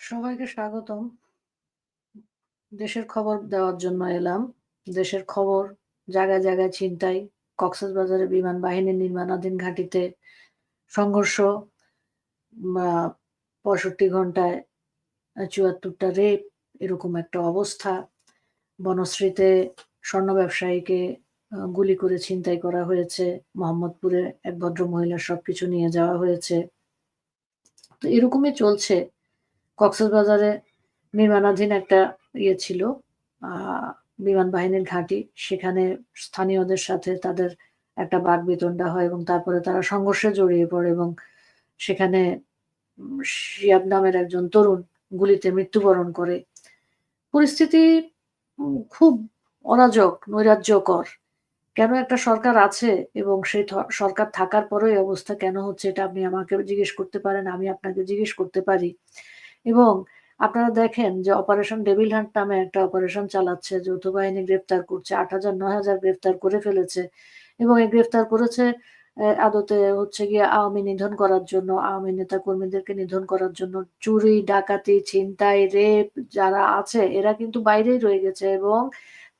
সবাইকে স্বাগতম। দেশের খবর দেওয়ার জন্য এলাম। দেশের খবর জায়গায়, জায়গায় ছিনতাই, কক্সবাজারে বিমান বাহিনীর নির্মাণাধীন ঘাঁটিতে সংঘর্ষ, ৬৫ ঘন্টায় চুয়াত্তরটা রেপ এরকম একটা অবস্থা। বনশ্রীতে স্বর্ণ ব্যবসায়ীকে গুলি করে ছিনতাই করা হয়েছে। মোহাম্মদপুরে এক ভদ্রমহিলার সবকিছু নিয়ে যাওয়া হয়েছে। তো এরকমই চলছে। কক্সবাজারে নির্মাণাধীন একটা ইয়ে ছিল, বিমান বাহিনীর ঘাঁটি। সেখানে স্থানীয়দের সাথে তাদের একটা বাকবিতণ্ডা হয় এবং তারপরে তারা সংঘর্ষে জড়িয়ে পড়ে এবং সেখানে শিয়াব নামের একজন তরুণ গুলিতে মৃত্যুবরণ করে। পরিস্থিতি খুব অরাজক, নৈরাজ্যকর। কেন একটা সরকার আছে এবং সেই সরকার থাকার পরেও অবস্থা কেন হচ্ছে এটা আপনি আমাকে জিজ্ঞেস করতে পারেন, আমি আপনাকে জিজ্ঞেস করতে পারি। এবং আপনারা দেখেন যে অপারেশন ডেভিল হান্ট নামে একটা অপারেশন চালাচ্ছে, যৌথ বাহিনী গ্রেফতার করছে। ৮,০০০ ৯,০০০ গ্রেফতার করে ফেলেছে এবং এই গ্রেফতার করেছে আদতে হচ্ছে গিয়ে আওয়ামী নিধন করার জন্য, আওয়ামী নেতা-কর্মীদেরকে নিধন করার জন্য। চুরি, ডাকাতি, ছিনতাই, রেপ যারা আছে এরা কিন্তু বাইরেই রয়ে গেছে এবং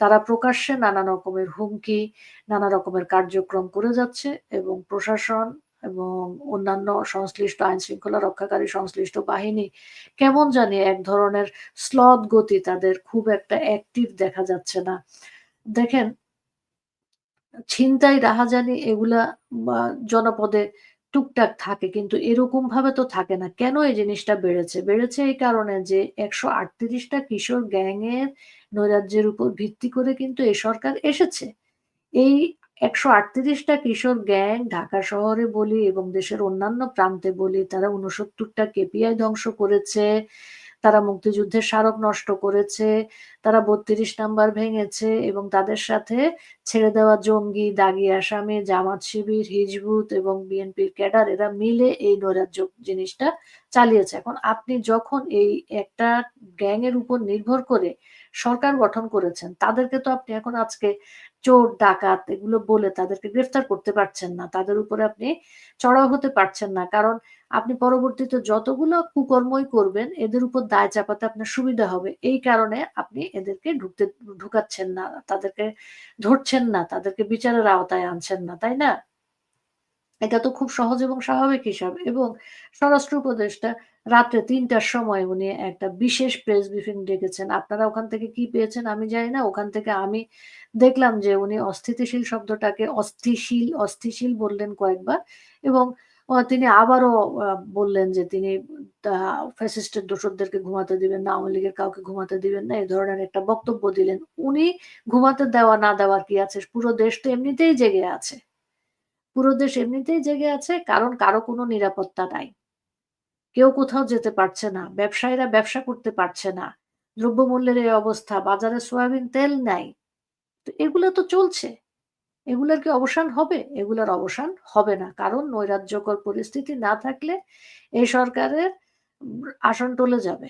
তারা প্রকাশ্যে নানা রকমের হুমকি, নানা রকমের কার্যক্রম করে যাচ্ছে এবং প্রশাসন এবং অন্যান্য সংশ্লিষ্ট আইন শৃঙ্খলা রক্ষাকারী সংশ্লিষ্ট বাহিনী কেমন জানি এক ধরনের স্লথ গতি তাদের খুব একটা অ্যাক্টিভ দেখা যাচ্ছে না। দেখেন ছিনতাই, রাহাজানি এগুলা বা জনপদে টুকটাক থাকে কিন্তু এরকম ভাবে তো থাকে না। কেন এই জিনিসটা বেড়েছে? বেড়েছে এই কারণে যে ১৩৮ টা কিশোর গ্যাংয়ের নৈরাজ্যের উপর ভিত্তি করে কিন্তু এই সরকার এসেছে। এই ১৩৮ আটত্রিশটা কিশোর গ্যাং ঢাকা শহরে বলি এবং দেশের অন্যান্য প্রান্তে বলি তারা ৬৯ টা কেপিআই ধ্বংস করেছে, তারা মুক্তিযুদ্ধের স্মারক নষ্ট করেছে, তারা ৩২ নাম্বার ভেঙেছে এবং তাদের সাথে ছেড়ে দেওয়া জঙ্গি, দাগি আসামি, জামাত শিবির, হিজবুত এবং বিএনপির ক্যাডার এরা মিলে এই নৈরাজ্য জিনিসটা চালিয়েছে। এখন আপনি যখন এই একটা গ্যাংয়ের উপর নির্ভর করে সরকার গঠন করেছেন, তাদেরকে তো আপনি এখন আজকে চোর, ডাকাত এগুলো বলে তাদেরকে গ্রেফতার করতে পারছেন না। তাদের উপরে আপনি চড়াও হতে পারছেন না। কারণ আপনি পরবর্তীতে যতগুলো কুকর্মই করবেন এদের উপর দায় চাপাতে আপনার সুবিধা হবে। এই কারণে আপনি এদেরকে ঢুকতে ঢুকাচ্ছেন না। তাদেরকে ধরছেন না, তাদেরকে বিচারের আওতায় আনছেন না, তাই না? এটা তো খুব সহজ এবং স্বাভাবিক হিসাব এবং স্বরাষ্ট্র উপদেষ্টা রাত্রে তিনটার সময় উনি একটা বিশেষ প্রেস ব্রিফিং ডেকেছেন। আপনারা ওখান থেকে কি পেয়েছেন আমি জানি না। ওখান থেকে আমি দেখলাম যে উনি অস্থিতিশীল শব্দটাকে অস্থিশীল, অস্থিশীল বললেন কয়েকবার এবং তিনি আবারও বললেন যে তিনি ফ্যাসিস্টের দোসরদেরকে ঘুমাতে দিবেন না, আওয়ামী লীগের কাউকে ঘুমাতে দিবেন না। এ ধরনের একটা বক্তব্য দিলেন। উনি ঘুমাতে দেওয়া না দেওয়া কি আছে? পুরো দেশ তো এমনিতেই জেগে আছে। পুরো দেশ এমনিতেই জেগে আছে কারণ কারও কোনো নিরাপত্তা নাই। কেউ কোথাও যেতে পারছে না। ব্যবসায়ীরা ব্যবসা করতে পারছে না। দ্রব্যমূল্যের এই অবস্থা, বাজারে সয়াবিন তেল নাই। তো এগুলো তো চলছে। এগুলার কি অবসান হবে? এগুলার অবসান হবে না। কারণ নৈরাজ্যকর পরিস্থিতি না থাকলে এই সরকারের আসন টলে যাবে।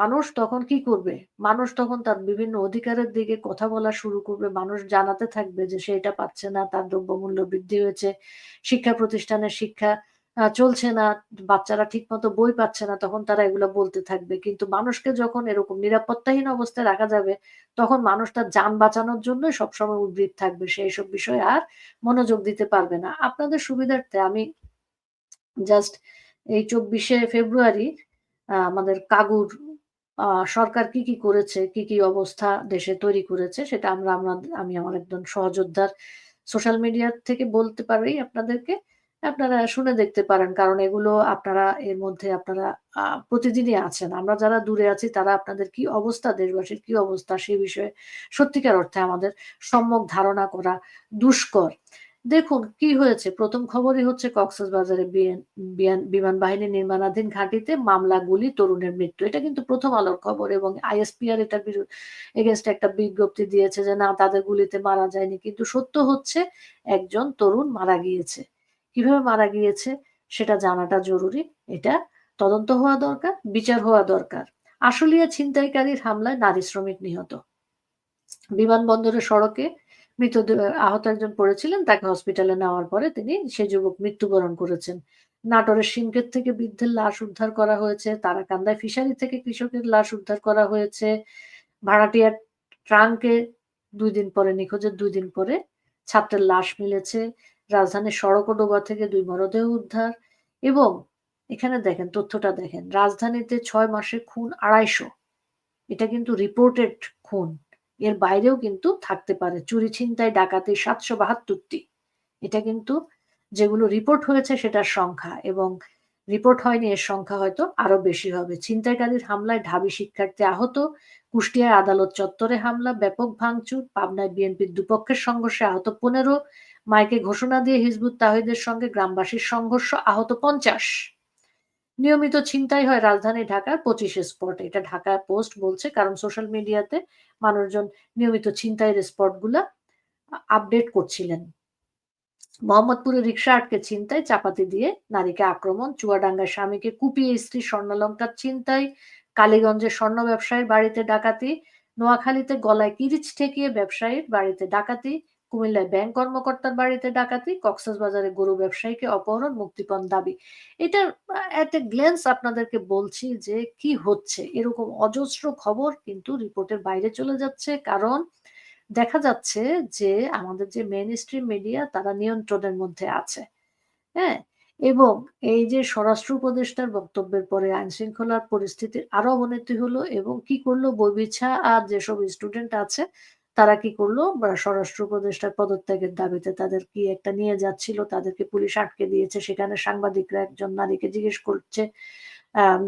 মানুষ তখন কি করবে? মানুষ তখন তার বিভিন্ন অধিকারের দিকে কথা বলা শুরু করবে। মানুষ জানাতে থাকবে যে সে এটা পাচ্ছে না, তার দ্রব্যমূল্য বৃদ্ধি হয়েছে। শিক্ষা প্রতিষ্ঠানের শিক্ষা চলছে না, বাচ্চারা ঠিকমতো বই পাচ্ছে না, তখন তারা এগুলা বলতে থাকবে। কিন্তু মানুষকে যখন এরকম নিরাপত্তাহীন অবস্থায় রাখা যাবে, তখন মানুষ তার যান বাঁচানোর জন্যই সবসময় উদ্গ্রীব থাকবে। সেই সব বিষয়ে আর মনোযোগ দিতে পারবে না। আপনাদের সুবিধার্থে আমি জাস্ট এই চব্বিশে ফেব্রুয়ারি আমাদের কাগুর সরকার কি, কি করেছে, কি, কি অবস্থা দেশে তৈরি করেছে সেটা আমরা আমরা আমি আমার একজন সহযোদ্ধার সোশ্যাল মিডিয়া থেকে বলতে পারি আপনাদেরকে। আপনারা শুনে দেখতে পারেন। কারণ এগুলো আপনারা এর মধ্যে আপনারা প্রতিদিনই আছেন। আমরা যারা দূরে আছি তারা আপনাদের কি অবস্থা, দেশবাসীর কি অবস্থা সে বিষয়ে সত্যিকার অর্থে আমাদের সম্যক ধারণা করা দুষ্কর। দেখুন কি হয়েছে প্রথম খবরই হচ্ছে কক্সবাজারে বিমান বাহিনী নির্মাণাধীন ঘাঁটিতে মামলা, গুলি, তরুণের মৃত্যু। এটা কিন্তু প্রথম আলোর খবর এবং আইএসপিআর এটার বিরু এগেইনস্ট একটা বিজ্ঞপ্তি দিয়েছে যে না তাদের গুলিতে মারা যায়নি। কিন্তু সত্য হচ্ছে একজন তরুণ মারা গিয়েছে। কীভাবে মারা গিয়েছে সেটা জানাটা জরুরি। এটা তদন্ত হওয়া দরকার, বিচার হওয়া দরকার। আশুলিয়া ছিনতাইকারীর হামলায় নারী শ্রমিক নিহত। বিমানবন্দরের সড়কে মৃতদেহ, আহত একজন পড়েছিলেন। তাকে হসপিটালে নেওয়ার পরে তিনি সে যুবক মৃত্যুবরণ করেছেন। নাটোরের সিমকের থেকে বৃদ্ধের লাশ উদ্ধার করা হয়েছে, তারাকান্দায় ফিশারি থেকে কৃষকের লাশ উদ্ধার করা হয়েছে ভাড়াটিয়ার ট্রাঙ্কে দুই দিন পরে, নিখোঁজের দুই দিন পরে ছাত্রের লাশ মিলেছে রাজধানীর সড়ক ডোবা থেকে দুই মরদেহ উদ্ধার এবং এখানে দেখেন, তথ্যটা দেখেন, রাজধানীতে ছয় মাসে খুন আড়াইশো এটা কিন্তু রিপোর্টেড খুন এর বাইরেও কিন্তু থাকতে পারে। চুরি, ছিনতাই, ডাকাতি, সাতশো বাহাত্তরটি। এটা কিন্তু যেগুলো রিপোর্ট হয়েছে সেটার সংখ্যা এবং রিপোর্ট হয়নি, এর সংখ্যা হয়তো আরও বেশি হবে। ছিনতাইকারীর হামলায় ঢাবি শিক্ষার্থী আহত। কুষ্টিয়ায় আদালত চত্বরে হামলা, ব্যাপক ভাঙচুর, পাবনায় বিএনপির দুপক্ষের সংঘর্ষে আহত পনেরো, মাইকে ঘোষণা দিয়ে হিজবুত তাহিদের সঙ্গে গ্রামবাসীর সংঘর্ষ, আহত পঞ্চাশ। নিয়মিত ছিনতাই হয় রাজধানী ঢাকার পঁচিশে স্পটে। এটা ঢাকা পোস্ট বলছে, কারণ সোশ্যাল মিডিয়াতে মানুষজন নিয়মিত ছিনতাইয়ের স্পটগুলা আপডেট করছিলেন। মোহাম্মদপুরে রিক্সা আটকে ছিনতাই, চাপাতি দিয়ে নারীকে আক্রমণ, চুয়াডাঙ্গায় স্বামীকে কুপিয়ে স্ত্রী স্বর্ণলঙ্কার ছিনতাই, কালীগঞ্জে স্বর্ণ ব্যবসায়ীর বাড়িতে ডাকাতি, নোয়াখালীতে গলায় কিরিচ ঠেকিয়ে ব্যবসায়ীর বাড়িতে ডাকাতি কুমিল্লায় ব্যাংক কর্মকর্তার বাড়িতে ডাকাতি, কক্সবাজারে গরু ব্যবসায়ীকে অপহরণ মুক্তিপণ দাবি। এটা একটা গ্লেন্স আপনাদেরকে বলছি যে কি হচ্ছে। এরকম অজস্র খবর কিন্তু রিপোর্টের বাইরে চলে যাচ্ছে, কারণ দেখা যাচ্ছে যে আমাদের যে মেন স্ট্রিম মিডিয়া তারা নিয়ন্ত্রণের মধ্যে আছে। হ্যাঁ? এবং এই যে স্বরাষ্ট্র উপদেষ্টার বক্তব্যের পরে আইন শৃঙ্খলার পরিস্থিতির আরও অবনতি হলো এবং কি করল বইবিছা আর যেসব স্টুডেন্ট আছে তারা কি করল? স্বরাষ্ট্র উপদেষ্টার পদত্যাগের দাবিতে তাদের কি একটা নিয়ে যাচ্ছিল, তাদেরকে পুলিশ আটকে দিয়েছে। সেখানে সাংবাদিকরা একজন নারীকে জিজ্ঞেস করছে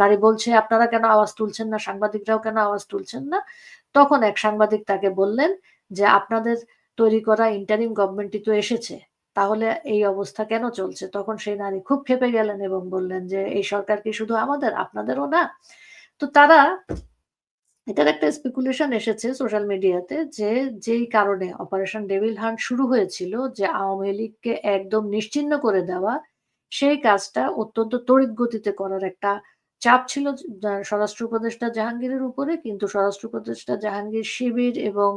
নারী বলছে, আপনারা কেন আওয়াজ তুলছেন না? সাংবাদিকরাও কেন আওয়াজ তুলছেন না? তখন এক সাংবাদিক তাকে বললেন যে, আপনাদের তৈরি করা ইন্টারিম গভর্নমেন্টই তো এসেছে, তাহলে এই অবস্থা কেন চলছে? তখন সেই নারী খুব খেপে গেলেন এবং বললেন যে, এই সরকার কি শুধু আমাদের? আপনাদেরও না? তো তারা এটার একটা স্পেকুলেশন এসেছে সোশ্যাল মিডিয়াতে যে যেই কারণে অপারেশন ডেভিল হান্ট শুরু হয়েছিল, যে আওয়ামী লীগকে একদম নিশ্চিন্ন করে দেওয়া, সেই কাজটা অত্যন্ত তড়িৎ গতিতে করার একটা চাপ ছিল স্বরাষ্ট্র উপদেষ্টা জাহাঙ্গীরের উপরে, কিন্তু স্বরাষ্ট্র উপদেষ্টা জাহাঙ্গীর শিবির এবং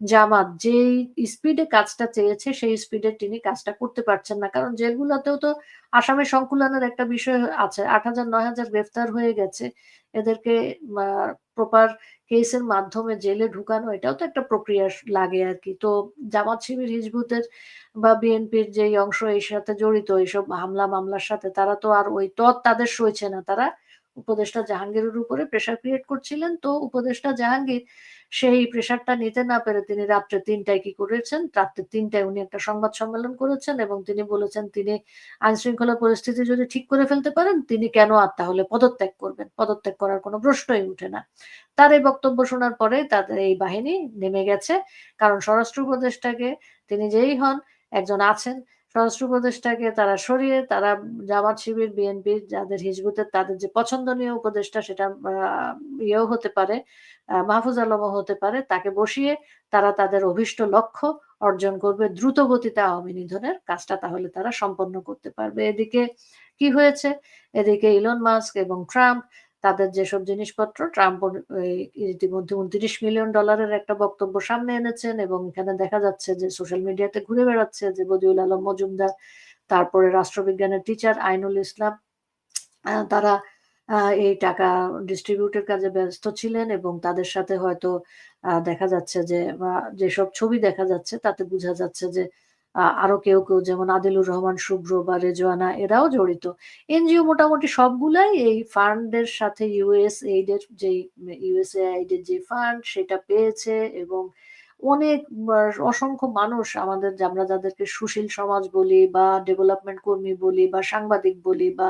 জামাত যেই স্পিডে কাজটা চেয়েছে, সেই স্পিডে তিনি কাজটা করতে পারছেন না। কারণ জেলগুলোতেও তো আসামের সংকুলনের একটা বিষয় আছে। আট হাজার, নয় হাজার গ্রেফতার হয়ে গেছে। এদেরকে প্রপার কেসের মাধ্যমে জেলে ঢুকানো, এটাও তো একটা প্রক্রিয়া লাগে আর কি। তো জামাত শিবির, হিজবুতের বা বিএনপির যে অংশ, এর সাথে জড়িত এইসব হামলা মামলার সাথে তারা তো আর ওই তৎ তাদের সইছে না। তারা উপদেষ্টা জাহাঙ্গীরের উপরে প্রেশার ক্রিয়েট করছিলেন। তো উপদেষ্টা জাহাঙ্গীর সেই প্রেশারটা নিতে না পেরে তিনি রাত্রে তিনটায় কি করেছেন? রাত্রে তিনটায় উনি একটা সংবাদ সম্মেলন করেছেন এবং তিনি বলেছেন, তিনি আইন শৃঙ্খলা পরিস্থিতি যদি ঠিক করে ফেলতে পারেন, তিনি কেন আর তাহলে পদত্যাগ করবেন? পদত্যাগ করার কোনো প্রশ্নই উঠে না। তার এই বক্তব্য শোনার পরে তাদের এই বাহিনী নেমে গেছে। কারণ স্বরাষ্ট্র উপদেষ্টাকে তিনি যেই হন, একজন আছেন স্বরাষ্ট্র উপদেষ্টাকে তারা সরিয়ে, তারা জামাত শিবির বিএনপি যাদের হিজবুতের, তাদের যে পছন্দনীয় উপদেষ্টা সেটা ইয়েও হতে পারে মাহফুজ আলমও হতে পারে, তাকে বসিয়ে তারা তাদের অভিষ্ট লক্ষ্য অর্জন করবে দ্রুত গতিতে আওয়ামী নিধনের কাজটা তাহলে তারা সম্পন্ন করতে পারবে। এদিকে কি হয়েছে? এদিকে ইলন মাস্ক এবং ট্রাম্প তাদের যেসব জিনিসপত্র ট্রাম্প ইতিমধ্যে উনত্রিশ মিলিয়ন ডলারের একটা বক্তব্য সামনে এনেছেন এবং এখানে দেখা যাচ্ছে যে সোশ্যাল মিডিয়াতে ঘুরে বেড়াচ্ছে যে বদিউল আলম মজুমদার, তারপরে রাষ্ট্রবিজ্ঞানের টিচার আইনুল ইসলাম তারা এই টাকা ডিস্ট্রিবিউটের কাজে ব্যস্ত ছিলেন এবং তাদের সাথে হয়তো দেখা যাচ্ছে যে যেসব ছবি দেখা যাচ্ছে তাতে বোঝা যাচ্ছে যে আরও কেউ কেউ যেমন আদিলুর রহমান, শুভ্র বা রেজওয়ানা এরাও জড়িত। এনজিও মোটামুটি সবগুলাই এই ফান্ডের সাথে ইউএস এইডের যে ইউএসএ এইডের যে ফান্ড সেটা পেয়েছে এবং অনেক অসংখ্য মানুষ আমাদের আমরা যাদেরকে সুশীল সমাজ বলি বা ডেভেলপমেন্ট কর্মী বলি বা সাংবাদিক বলি বা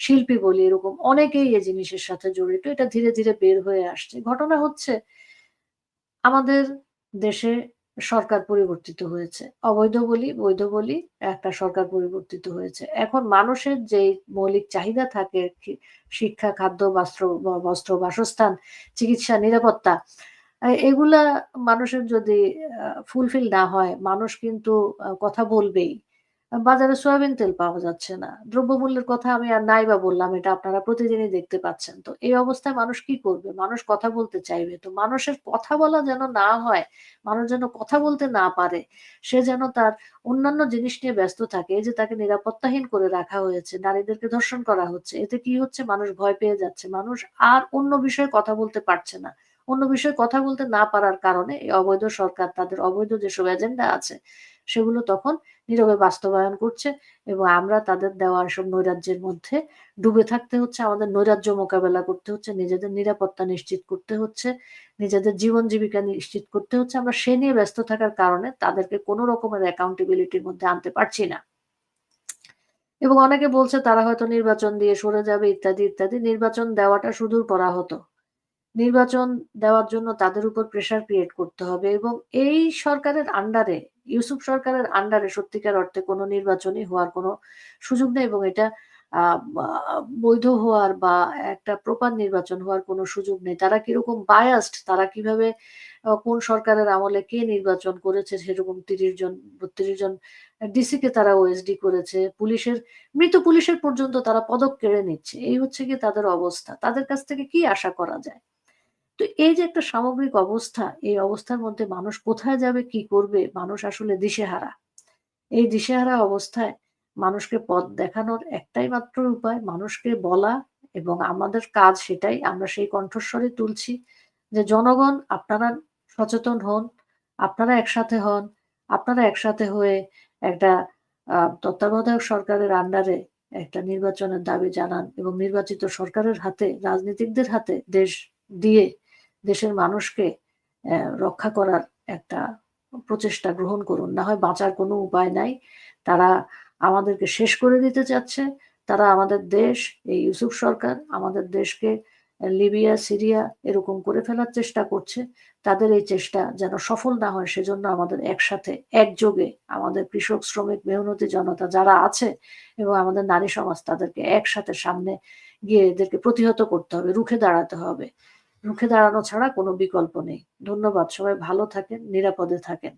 শিল্পী বলি এরকম অনেকেই এই জিনিসের সাথে জড়িত। এটা ধীরে ধীরে বের হয়ে আসছে। ঘটনা হচ্ছে আমাদের দেশে সরকার পরিবর্তিত হয়েছে। অবৈধ বলি, বৈধ বলি একটা সরকার পরিবর্তিত হয়েছে। এখন মানুষের যে মৌলিক চাহিদা থাকে শিক্ষা, খাদ্য, বস্ত্র বস্ত্র, বাসস্থান, চিকিৎসা, নিরাপত্তা এগুলা মানুষের যদি ফুলফিল না হয়, মানুষ কিন্তু কথা বলবেই। বাজারে সয়াবিন তেল পাওয়া যাচ্ছে না। দ্রব্যমূল্যের কথা আমি আর নাই বা বললাম এটা আপনারা প্রতিদিনই দেখতে পাচ্ছেন। তো এই অবস্থায় মানুষ কি করবে? মানুষ কথা বলতে চাইবে। তো মানুষের কথা বলা যেন না হয়, মানুষ যেন কথা বলতে না পারে, সে যেন তার অন্যান্য জিনিস নিয়ে ব্যস্ত থাকে। এই যে তাকে নিরাপত্তাহীন করে রাখা হয়েছে, নারীদেরকে ধর্ষণ করা হচ্ছে। এতে কি হচ্ছে? মানুষ ভয় পেয়ে যাচ্ছে। মানুষ আর অন্য বিষয়ে কথা বলতে পারছে না। অন্য বিষয়ে কথা বলতে না পারার কারণে এই অবৈধ সরকার তাদের অবৈধ যেসব এজেন্ডা আছে সেগুলো তখন নীরবে বাস্তবায়ন করছে এবং আমরা তাদের দেওয়া সব নৈরাজ্যের মধ্যে ডুবে থাকতে হচ্ছে, আমাদের নৈরাজ্য মোকাবেলা করতে হচ্ছে, নিজেদের নিরাপত্তা নিশ্চিত করতে হচ্ছে, নিজেদের জীবন জীবিকা নিশ্চিত করতে হচ্ছে। আমরা সে নিয়ে ব্যস্ত থাকার কারণে তাদেরকে কোনো রকমের অ্যাকাউন্টেবিলিটির মধ্যে আনতে পারছি না। এবং অনেকে বলছে তারা হয়তো নির্বাচন দিয়ে সরে যাবে, ইত্যাদি ইত্যাদি। নির্বাচন দেওয়াটা সুদূর করা হতো নির্বাচন দেওয়ার জন্য তাদের উপর প্রেশার ক্রিয়েট করতে হবে এবং এই সরকারের আন্ডারে ইউসুফ সরকারের আন্ডারে সত্যিকার অর্থে কোনো নির্বাচনই হওয়ার কোনো সুযোগ নেই এবং এটা বৈধ হওয়ার বা একটা প্রপার নির্বাচন হওয়ার কোনো সুযোগ নেই। তারা কীরকম বায়াস্ট তারা কীভাবে কোন সরকারের আমলে কে নির্বাচন করেছে সেরকম তিরিশ জন, বত্রিশ জন ডিসিকে তারা ওএসডি করেছে, পুলিশের, মৃত পুলিশের পর্যন্ত তারা পদক কেড়ে নিচ্ছে। এই হচ্ছে কি তাদের অবস্থা। তাদের কাছ থেকে কি আশা করা যায়? তো এই যে একটা সামগ্রিক অবস্থা, এই অবস্থার মধ্যে মানুষ কোথায় যাবে, কি করবে, মানুষ আসলে দিশেহারা। এই দিশেহারা অবস্থায় মানুষকে পথ দেখানোর একটাই মাত্র উপায়, মানুষকে বলা এবং আমাদের কাজ সেটাই। আমরা সেই কণ্ঠস্বরে তুলছি যে, জনগণ, আপনারা সচেতন হন, আপনারা একসাথে হন, আপনারা একসাথে হয়ে একটা তত্ত্বাবধায়ক সরকারের আন্ডারে একটা নির্বাচনের দাবি জানান এবং নির্বাচিত সরকারের হাতে, রাজনীতিকদের হাতে দেশ দিয়ে দেশের মানুষকে রক্ষা করার একটা প্রচেষ্টা গ্রহণ করুন। না হয় বাঁচার কোনো উপায় নাই। তারা আমাদেরকে শেষ করে দিতে চাচ্ছে। তারা আমাদের দেশ, এই ইউসুফ সরকার আমাদের দেশকে লিবিয়া, সিরিয়া এরকম করে ফেলার চেষ্টা করছে। তাদের এই চেষ্টা যেন সফল না হয়, সেজন্য আমাদের একসাথে একযোগে আমাদের কৃষক, শ্রমিক, মেহনতি জনতা যারা আছে এবং আমাদের নারী সমাজ, তাদেরকে একসাথে সামনে গিয়ে এদেরকে প্রতিহত করতে হবে, রুখে দাঁড়াতে হবে। রুখে দাঁড়ানো ছাড়া কোনো বিকল্প নেই। ধন্যবাদ সবাই ভালো থাকেন নিরাপদে থাকেন।